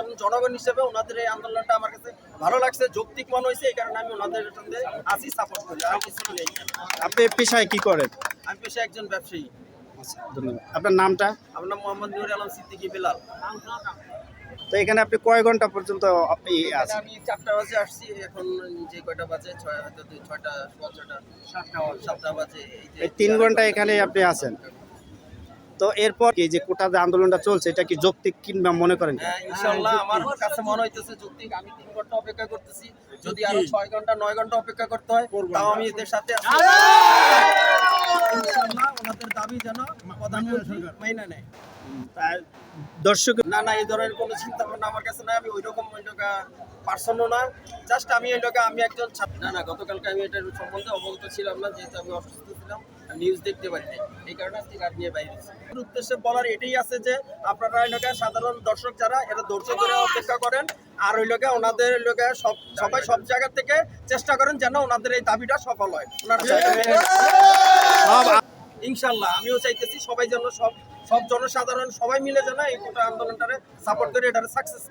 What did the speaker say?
সাধারণ জনগণ হিসেবে ওনাদের এই আন্দোলনটা আমার কাছে ভালো লাগছে যৌক্তিক মনে হয়েছে এই কারণে আমি ওনাদের সঙ্গে আসি সাপোর্ট করি। আর কিছু নেই। আপনি পেশায় কি করেন? আমি পেশায় একজন ব্যবসায়ী। আচ্ছা ধন্যবাদ। আপনার নামটা? আমার নাম মোহাম্মদ নুর আলম সিদ্দিকী বেলাল। তো এখানে আপনি কয় ঘণ্টা পর্যন্ত আপনি আমি চারটা বাজে আসছি এখন যে কয়টা বাজে ছয় হয়তো ছয়টা ছয়টা সাতটা সাতটা বাজে এই তিন ঘণ্টা এখানে আপনি আছেন। তো এরপর কি যে কোটা যে আন্দোলনটা চলছে এটা কি যৌক্তিক কিংবা মনে করেন? হ্যাঁ আমার কাছে মনে হইতেছে যৌক্তিক। আমি তিন ঘণ্টা অপেক্ষা করতেছি। যদি আরও ঘণ্টা নয় ঘণ্টা অপেক্ষা করতে হয় তাও আমি এদের সাথে আছি। ইনশাল্লাহ ওনাদের দাবি যেন প্রধানমন্ত্রী মাইনা নেয়। দর্শক না না এই ধরনের কোনো চিন্তা ভাবনা আমার কাছে নাই। আমি ওই রকম ওই টাকা পার্সনও না। জাস্ট আমি এই টাকা আমি একজন ছাত্র। না না গতকালকে আমি এটার সম্বন্ধে অবগত ছিলাম না যেহেতু আমি অসুস্থ ছিলাম নিউজ দেখতে পারি এই কারণে আজকে গাড়ি নিয়ে বাইরে উদ্দেশ্যে বলার এটাই আছে যে আপনারা সাধারণ দর্শক যারা এরা ধৈর্য ধরে অপেক্ষা করেন আর ওই লোকে ওনাদের লোকে সব সবাই সব জায়গা থেকে চেষ্টা করেন যেন ওনাদের এই দাবিটা সফল হয়। ইনশাল্লাহ আমিও চাইতেছি সবাই যেন সব সব জনসাধারণ সবাই মিলে যেন এই গোটা আন্দোলনটারে সাপোর্ট করে, এটারে সাকসেস